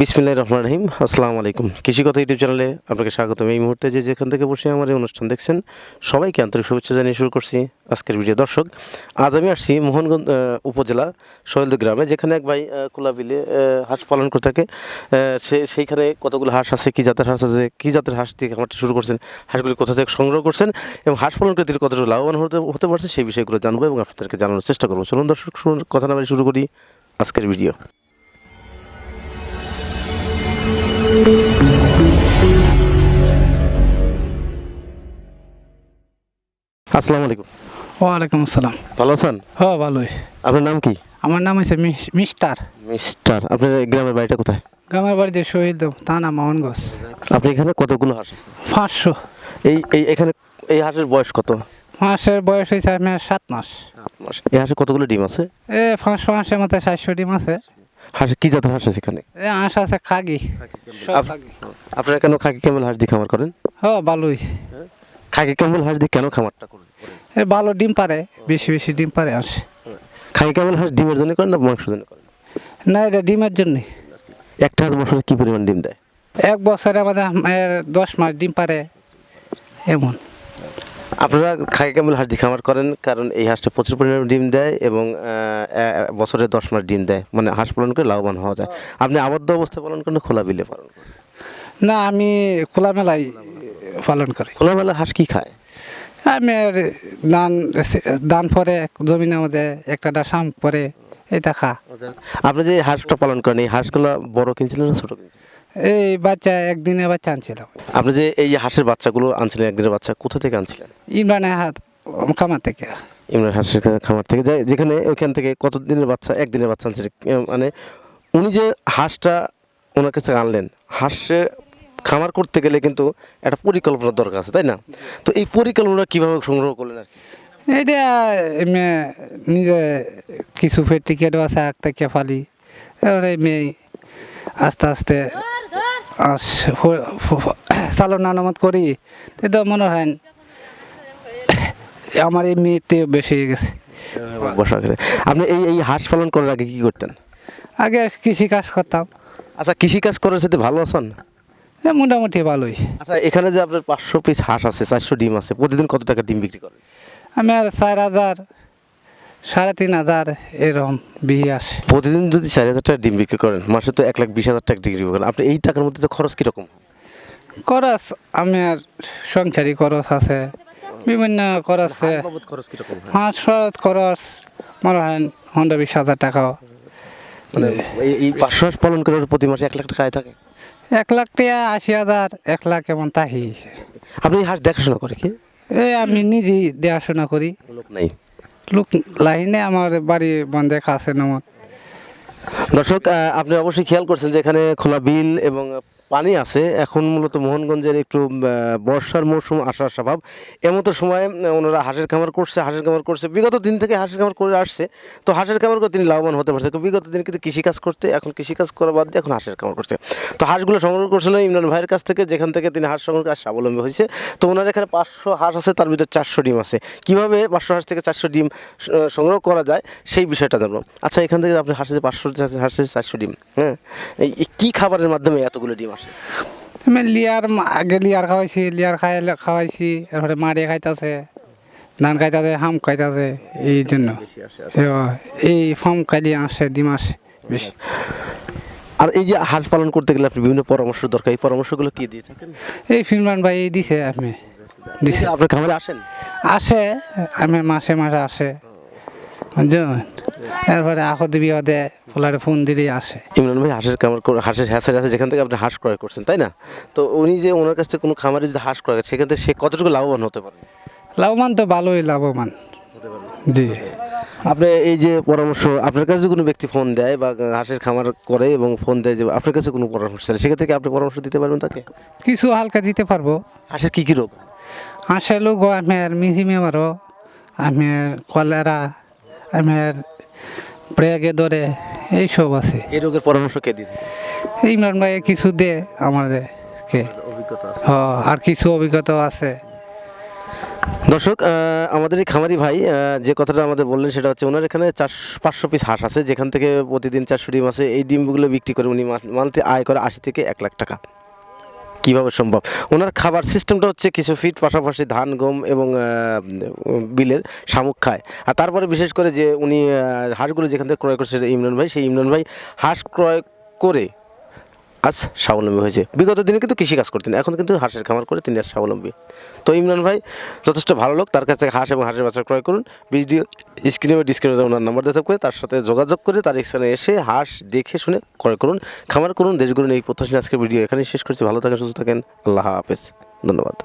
বিসমিল্লাহ রহমান রহিম, আসসালামু আলাইকুম। কৃষি কথা ইউটিউব চ্যানেলে আপনাকে স্বাগতম। এই মুহূর্তে যে যেখান থেকে বসে আমার এই অনুষ্ঠান দেখছেন, সবাইকে আন্তরিক শুভেচ্ছা জানিয়ে শুরু করছি আজকের ভিডিও। দর্শক, আজ আমি আসছি মোহনগঞ্জ উপজেলা সোহেলদ গ্রামে, যেখানে এক ভাই কোলাবিলে হাঁস পালন করে থাকে। সে, সেইখানে কতগুলো হাঁস আছে, কী জাতের হাঁস আছে, কী জাতের হাঁস থেকে খামারটা শুরু করছেন, হাঁসগুলি কোথা থেকে সংগ্রহ করছেন এবং হাঁস পালন করে তিনি কতটুকু লাভবান হতে হতে পারছে সেই বিষয়গুলো জানব এবং আপনাদেরকে জানানোর চেষ্টা করব। চলুন দর্শক কথা না শুরু করি আজকের ভিডিও। আসসালামু আলাইকুম। ওয়ালাইকুম আসসালাম। ভালো আছেন? হ ভালোই। আপনার নাম কি? আমার নাম হচ্ছে মিস্টার। মিস্টার আপনার গ্রামের বাড়িটা কোথায়? গ্রামের বাড়িতে শহীদ থানা মোহনগঞ্জ। আপনি এখানে কতগুলো হাঁস আছে? পাঁচশো। এই এই এখানে এই হাঁসের বয়স কত? মাসের বয়স হয়েছে আমি সাত মাস। এই হাঁসে কতগুলো ডিম আছে? এ পাঁচশো মাসের মতো চারশো ডিম আছে। হাঁসে কি জাতের হাঁস আছে এখানে? এ হাঁস আছে খাগি। সব খাগি। আপনারা কেন খাকি ক্যামেল হাঁস দিয়ে খামার করেন? হ ভালোই খাকি ক্যামেল হাঁস দিয়ে কেন খামারটা করেন? এ ভালো ডিম পারে বেশি বেশি ডিম পারে হাঁস। খাকি ক্যামেল হাঁস ডিমের জন্য করেন না মাংসের জন্য করেন? না এটা ডিমের জন্যে। একটা হাঁস বছরে কি পরিমাণ ডিম দেয়? এক বছরে আমাদের দশ মাস ডিম পারে এমন। আপনারা খাকি ক্যামেল হাঁস দিয়ে খামার করেন? কারণ এই হাঁসটা প্রচুর পরিমাণে ডিম দেয় এবং বছরে দশ মাস ডিম দেয়। মানে হাঁস পালন করে লাভবান হওয়া যায়। আপনি আবদ্ধ অবস্থায় পালন করেন খোলা বিলে পালন করেন? না আমি খোলামেলাই পালন করি। খোলামেলা হাঁস কি খায়? আমি আর ধান ধান পরে জমিনের মধ্যে একটা ডাসাম পরে এটা খা। আপনি যে হাঁসটা পালন করেন এই হাঁসগুলো বড় কিনছিলেন না ছোটো কিনছিলেন? এই বাচ্চা একদিনের বাচ্চা আনছিলাম। আপনি যে এই হাঁসের বাচ্চাগুলো আনছিলেন একদিনের বাচ্চা কোথা থেকে আনছিলেন? ইমরানের হাত খামার থেকে। ইমরান হাঁসের খামার থেকে যাই যেখানে ওইখান থেকে কত দিনের বাচ্চা একদিনের বাচ্চা আনছিলেন? মানে উনি যে হাঁসটা ওনার কাছে আনলেন হাঁসে খামার করতে গেলে কিন্তু একটা পরিকল্পনার দরকার আছে তাই না? তো এই পরিকল্পনা কীভাবে সংগ্রহ করলেন আর কি? এটা এমনি নিজে কিছু ফের টিকেটও আছে আগ থেকে ফালি এবারে এমনি আস্তে আস্তে চালনা নামত করি। তো মনে হয় আমার এই মেয়েতে বেশি হয়ে গেছে। আপনি এই এই হাঁস পালন করার আগে কি করতেন? আগে কৃষি কাজ করতাম। আচ্ছা কৃষিকাজ করার সাথে ভালো আছেন? মোটামুটি ভালোই। আচ্ছা এখানে যে আপনার পাঁচশো পিস হাঁস আছে চারশো ডিম আছে প্রতিদিন কত টাকা ডিম বিক্রি করেন? আমি আর চার হাজার সাড়ে তিন হাজার এরকম বিহি আসে। প্রতিদিন যদি চার হাজার টাকা ডিম বিক্রি করেন মাসে তো এক লাখ বিশ হাজার টাকা ডিগ্রি করেন। আপনি এই টাকার মধ্যে তো খরচ কীরকম? খরচ আমি আর সংসারী খরচ আছে বিভিন্ন খরচ আছে। খরচ কীরকম হাঁস খরচ খরচ মনে হয় হন্ডা বিশ হাজার টাকাও মানে এই- এই পাঁচশো হাঁস পালন করে প্রতি মাসে এক লাখ টাকা আয় থাকে? এক লাখ টাকা আশি হাজার এক লাখ এমন তাহি আপনি হাঁস দেখাশোনা করে কি? এই আমি নিজেই দেখাশোনা করি। লোক নাই? লোক, লাইনে আমার বাড়ি বন্ধে খাসে নামত। দর্শক আপনি অবশ্যই খেয়াল করছেন যে এখানে খোলা বিল এবং পানি আছে। এখন মূলত মোহনগঞ্জের একটু বর্ষার মৌসুম আসার স্বভাব। এমতো সময় ওনারা হাঁসের খামার করছে, হাঁসের খামার করছে। বিগত দিন থেকে হাঁসের খামার করে আসছে। তো হাঁসের খামার করে তিনি লাভবান হতে পারছে। বিগত দিন কিন্তু কৃষিকাজ করতে, এখন কৃষিকাজ করা বাদ দিয়ে এখন হাঁসের খামার করছে। তো হাঁসগুলো সংগ্রহ করছিল ইমরান ভাইয়ের কাছ থেকে, যেখান থেকে তিনি হাঁস সংগ্রহ করে স্বাবলম্বী হয়েছে। তো ওনার এখানে পাঁচশো হাঁস আছে, তার ভিতরে চারশো ডিম আছে। কীভাবে পাঁচশো হাঁস থেকে চারশো ডিম সংগ্রহ করা যায়, সেই বিষয়টা জানব। আচ্ছা এখান থেকে আপনি হাঁসের পাঁচশো হাঁসের চারশো ডিম হ্যাঁ? এই কী খাবারের মাধ্যমে এতগুলো ডিম আসে আমি লিয়ার আগে লিয়ার খাওয়াইছি লিয়ার খাই খাওয়াইছি এরপরে মারে খাইতেছে ধান খাইতেছে হাম খাইতেছে এই জন্য। এই ফার্ম খাইলে আসে ডিম আসে বেশি। আর এই যে হাঁস পালন করতে গেলে আপনি বিভিন্ন পরামর্শ দরকার এই পরামর্শগুলো কি দিয়ে থাকেন? এই ফিলমান ভাই দিছে আমি দিছে। আপনার খামারে আসেন? আসে আমি মাসে মাসে আসে। বুঝছেন এরপরে আখত বিহদে ফুলারে ফোন দিলে আসে। ইমরান ভাই হাঁসের খামার করে- হাঁসের হ্যাঁসের আছে যেখান থেকে আপনি হাঁস ক্রয় করছেন তাই না? তো উনি যে ওনার কাছ থেকে কোনো খামারে যদি হাঁস ক্রয় করে সেখান থেকে সে কতটুকু লাভবান হতে পারে? লাভবান তো ভালোই লাভবান। জি। আপনি এই যে পরামর্শ আপনার কাছে কোনো ব্যক্তি ফোন দেয় বা হাঁসের খামার করে এবং ফোন দেয় যে আপনার কাছে কোনো পরামর্শ চাই সেখান থেকে আপনি পরামর্শ দিতে পারবেন তাকে? কিছু হালকা দিতে পারব। হাঁসের কী কী রোগ? আসে লোক আমের মিহি মেমারো আমের কলেরা আমের প্রেগে ধরে এইসব আছে। এই রোগের পরামর্শ কে দিতে? ইমরান ভাই কিছু দে আমাদেরকে। অভিজ্ঞতা আছে। হ আর কিছু অভিজ্ঞতাও আছে। দর্শক আমাদের এই খামারি ভাই যে কথাটা আমাদের বললেন সেটা হচ্ছে ওনার এখানে চার পাঁচশো পিস হাঁস আছে যেখান থেকে প্রতিদিন চারশো ডিম আছে। এই ডিমগুলো বিক্রি করে উনি মান্থলি আয় করে আশি থেকে এক লাখ টাকা। কীভাবে সম্ভব? ওনার খাবার সিস্টেমটা হচ্ছে কিছু ফিট পাশাপাশি ধান, গম এবং বিলের শামুক খায়। আর তারপরে বিশেষ করে যে উনি হাঁসগুলো যেখান থেকে ক্রয় করছে, ইমরান ভাই, সেই ইমরান ভাই হাঁস ক্রয় করে আজ স্বাবলম্বী হয়েছে। বিগত দিনে কিন্তু কৃষিকাজ করতেন, এখন কিন্তু হাঁসের খামার করে তিনি আজ স্বাবলম্বী। তো ইমরান ভাই, যথেষ্ট ভালো লোক, তার কাছ থেকে হাঁস এবং হাঁসের বাচ্চা ক্রয় করুন। ভিডিও স্ক্রিনে বা ডিসক্রিনে ওনার নাম্বার দিতে করে তার সাথে যোগাযোগ করে তার এখানে এসে হাঁস দেখে শুনে ক্রয় করুন, খামার করুন, দেশ করুন এই প্রত্যাশী আজকে ভিডিও এখানে শেষ করছি। ভালো থাকেন, সুস্থ থাকেন, আল্লাহ হাফেজ, ধন্যবাদ।